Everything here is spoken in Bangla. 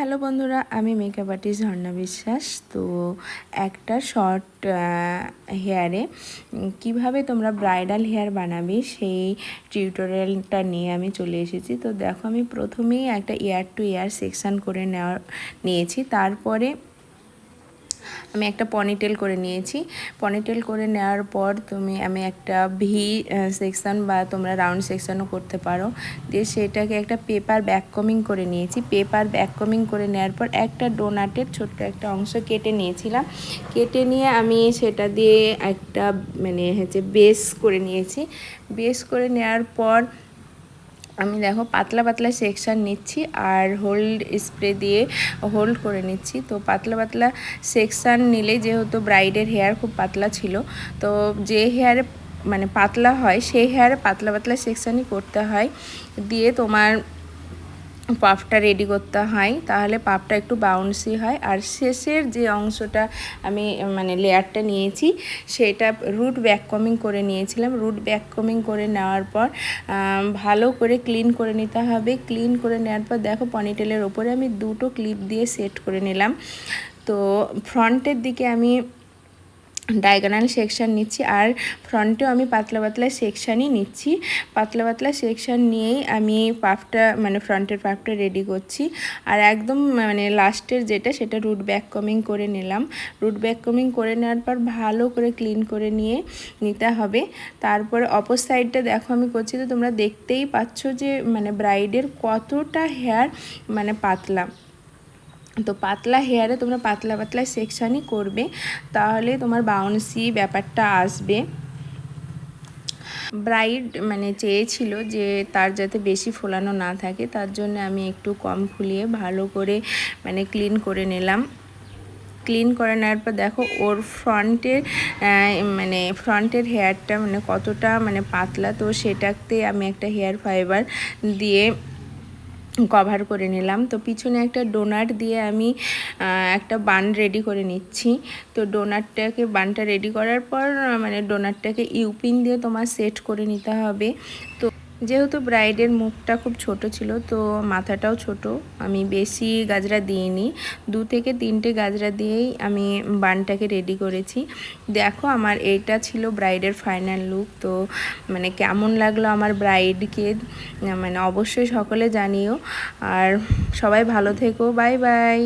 হ্যালো বন্ধুরা, আমি মেকআপ আর্টিস্ট ঝর্ণা বিশ্বাস। তো একটা শর্ট হেয়ারে কীভাবে তোমরা ব্রাইডাল হেয়ার বানাবে সেই টিউটোরিয়ালটা নিয়ে আমি চলে এসেছি। তো দেখো, আমি প্রথমেই একটা ইয়ার টু ইয়ার সেকশান করে নেওয়া, নিয়েছি। তারপরে আমি একটা পনিটেল করে নিয়েছি। পনিটেল করে নেওয়ার পর তুমি, আমি একটা ভি সেকশন বা তোমরা রাউন্ড সেকশনও করতে পারো। দিয়ে সেটাকে একটা পেপার ব্যাককমিং করে নিয়েছি। পেপার ব্যাককমিং করে নেওয়ার পর একটা ডোনাটের ছোট্ট একটা অংশ কেটে নিয়েছিলাম। কেটে নিয়ে আমি সেটা দিয়ে একটা মানে হচ্ছে বেস করে নিয়েছি। বেস করে নেওয়ার পর আমি দেখো পাতলা পাতলা সেকশান নিচ্ছি আর হোল্ড স্প্রে দিয়ে হোল্ড করে নিচ্ছি। তো পাতলা পাতলা সেকশান নিলে যেহেতু ব্রাইডের হেয়ার খুব পাতলা ছিল, তো যে হেয়ারে মানে পাতলা হয় সেই হেয়ারে পাতলা পাতলা সেকশানই করতে হয়। দিয়ে তোমার পাফটা রেডি করতে হয়, তাহলে পাফটা একটু বাউন্সি হয়। আর শেষের যে অংশটা আমি মানে লেয়ারটা নিয়েছি, সেটা রুট ব্যাক কমিং করে নিয়েছিলাম। রুট ব্যাক কমিং করে নেওয়ার পর ভালো করে ক্লিন করে নিতে হবে। ক্লিন করে নেওয়ার পর দেখো পনিটেলের ওপরে আমি দুটো ক্লিপ দিয়ে সেট করে নিলাম। তো ফ্রন্টের দিকে আমি ডায়াগোনাল সেকশান নিচ্ছি আর ফ্রন্টেও আমি পাতলা পাতলা সেকশানই নিচ্ছি। পাতলা পাতলা সেকশান নিয়েই আমি পাফটা মানে ফ্রন্টের পাফটা রেডি করছি। আর একদম মানে লাস্টের যেটা, সেটা রুট ব্যাক কমিং করে নিলাম। রুট ব্যাক কমিং করে নেওয়ার পর ভালো করে ক্লিন করে নিয়ে নিতে হবে। তারপরে অপর সাইডটা দেখো আমি করছি তো তোমরা দেখতেই পাচ্ছ যে মানে ব্রাইডের কতটা হেয়ার মানে পাতলা। তো পাতলা হেয়ারে তোমরা পাতলা পাতলা সেকশানই করবে, তাহলে তোমার বাউন্সি ব্যাপারটা আসবে। ব্রাইড মানে চেয়েছিল যে তার যাতে বেশি ফোলানো না থাকে, তার জন্য আমি একটু কম ফুলিয়ে ভালো করে মানে ক্লিন করে নিলাম। ক্লিন করে নেওয়ার পর দেখো ওর ফ্রন্টের মানে ফ্রন্টের হেয়ারটা মানে কতটা মানে পাতলা, তো সেটাতে আমি একটা হেয়ার ফাইবার দিয়ে কভার করে নিলাম। তো পিছনে একটা ডোনাট দিয়ে আমি একটা বান রেডি করে নিচ্ছি। তো ডোনাটটাকে বানটা রেডি করার পর মানে ডোনাটটাকে ইউপিন দিয়ে তোমার সেট করে নিতে হবে। তো যেহেতু ব্রাইডের মুখটা খুব ছোট ছিল, তো মাথাটাও ছোট। আমি বেশি গাজরা দিইনি, দু থেকে তিনটে গাজরা দিয়েই আমি বানটাকে রেডি করেছি। দেখো আমার এইটা ছিল ব্রাইডের ফাইনাল লুক তো মানে কেমন লাগল আমার ব্রাইডকে মানে অবশ্যই সকলে জানিও। আর সবাই ভালো থেকো বাই বাই